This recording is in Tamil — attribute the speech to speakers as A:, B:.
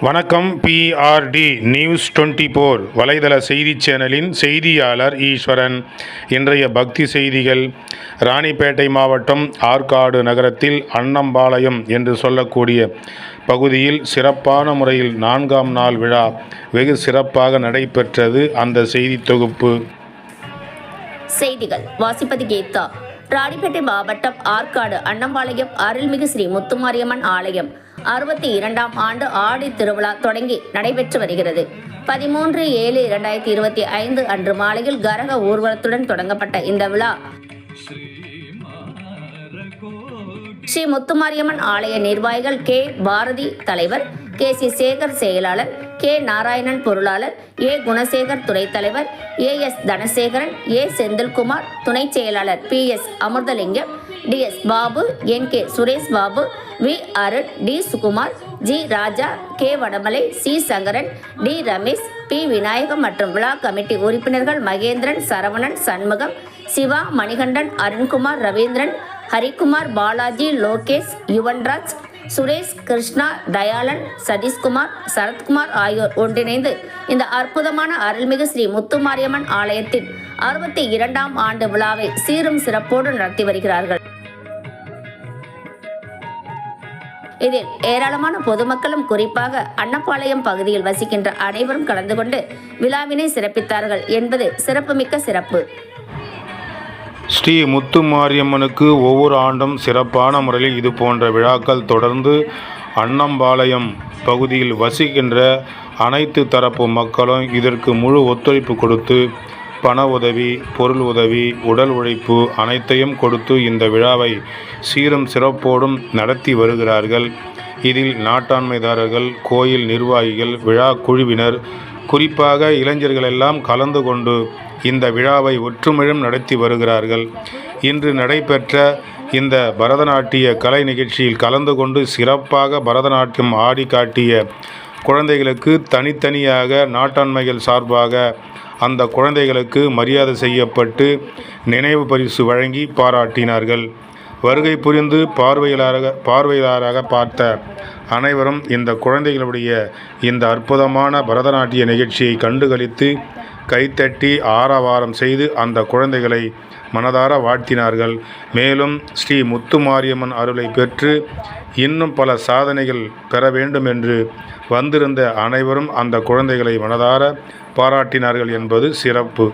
A: வணக்கம் பிஆர்டி நியூஸ் டுவெண்ட்டி ஃபோர் வலைதள செய்திச் சேனலின் செய்தியாளர் ஈஸ்வரன். இன்றைய பக்தி செய்திகள் ராணிப்பேட்டை மாவட்டம் ஆற்காடு நகரத்தில் அன்னம்பாளையம் என்று சொல்லக்கூடிய பகுதியில் சிறப்பான முறையில் நான்காம் நாள் விழா வெகு சிறப்பாக நடைபெற்றது. அந்த செய்தி தொகுப்பு.
B: செய்திகள். வாசிப்பது கீதா. ராணிப்பேட்டை மாவட்டம் ஆற்காடு அன்னம்பாளையம் அருள்மிகு ஸ்ரீ முத்துமாரியம்மன் ஆலயம். அறுபத்தி இரண்டாம் ஆண்டு ஆடி திருவிழா தொடங்கி நடைபெற்று வருகிறது. பதிமூன்று ஏழு இரண்டாயிரத்தி இருபத்தி ஐந்து அன்று மாலையில் கரக ஊர்வலத்துடன் தொடங்கப்பட்ட இந்த விழா. ஸ்ரீ முத்துமாரியம்மன் ஆலய நிர்வாகிகள் கே. பாரதி தலைவர் கே. சி. சேகர் செயலாளர் கே நாராயணன் பொருளாளர் ஏ குணசேகர் துணைத் தலைவர் A S Dhanasekaran A Senthilkumar துணைச் செயலாளர் P S Amirthalingam T S Babu N K Suresh Babu V Arun T Sukumar G Raja K Vadamalai C Sankaran T Ramesh P Vinayagam மற்றும் விழா கமிட்டி உறுப்பினர்கள் மகேந்திரன் சரவணன் சண்முகம் சிவா மணிகண்டன் அருண்குமார் ரவீந்திரன் ஹரிக்குமார் பாலாஜி லோகேஷ் யுவன்ராஜ் சுரேஷ் கிருஷ்ணா தயாளன் சதீஷ்குமார் சரத்குமார் ஆகியோர் ஒன்றிணைந்து இந்த அற்புதமான அருள்மிகு ஸ்ரீ முத்துமாரியம்மன் ஆலயத்தின் அறுபத்தி இரண்டாம் ஆண்டு விழாவை சீரும் சிறப்போடு நடத்தி வருகிறார்கள். இதில் ஏராளமான பொதுமக்களும் குறிப்பாக அன்னப்பாளையம் பகுதியில் வசிக்கின்ற அனைவரும் கலந்து கொண்டு விழாவினை சிறப்பித்தார்கள் என்பது சிறப்புமிக்க சிறப்பு.
A: ஸ்ரீ முத்து மாரியம்மனுக்கு ஒவ்வொரு ஆண்டும் சிறப்பான முறையில் இது போன்ற விழாக்கள் தொடர்ந்து அன்னம்பாளையம் பகுதியில் வசிக்கின்ற அனைத்து தரப்பு மக்களும் இதற்கு முழு ஒத்துழைப்பு கொடுத்து பண உதவி பொருள் உதவி உடல் உழைப்பு அனைத்தையும் கொடுத்து இந்த விழாவை சீரும் சிறப்போடும் நடத்தி வருகிறார்கள். இதில் நாட்டாண்மைதாரர்கள் கோயில் நிர்வாகிகள் விழா குழுவினர் குறிப்பாக இளைஞர்கள் எல்லாம் கலந்து கொண்டு இந்த விழாவை ஒற்றுமையும் நடத்தி வருகிறார்கள். இன்று நடைபெற்ற இந்த பரதநாட்டிய கலை நிகழ்ச்சியில் கலந்து கொண்டு சிறப்பாக பரதநாட்டியம் ஆடி காட்டிய குழந்தைகளுக்கு தனித்தனியாக நாட்டாண்மைகள் சார்பாக அந்த குழந்தைகளுக்கு மரியாதை செய்யப்பட்டு நினைவு பரிசு வழங்கி பாராட்டினார்கள். வருகை புரிந்து பார்வையாளராக பார்வையாளராக பார்த்த அனைவரும் இந்த குழந்தைகளுடைய இந்த அற்புதமான பரதநாட்டிய நிகழ்ச்சியை கண்டுகளித்து கைத்தட்டி ஆரவாரம் செய்து அந்த குழந்தைகளை மனதார வாழ்த்தினார்கள். மேலும் ஸ்ரீ முத்துமாரியம்மன் அருளை பெற்று இன்னும் பல சாதனைகள் பெற வேண்டும் என்று வந்திருந்த அனைவரும் அந்த குழந்தைகளை மனதார பாராட்டினார்கள் என்பது சிறப்பு.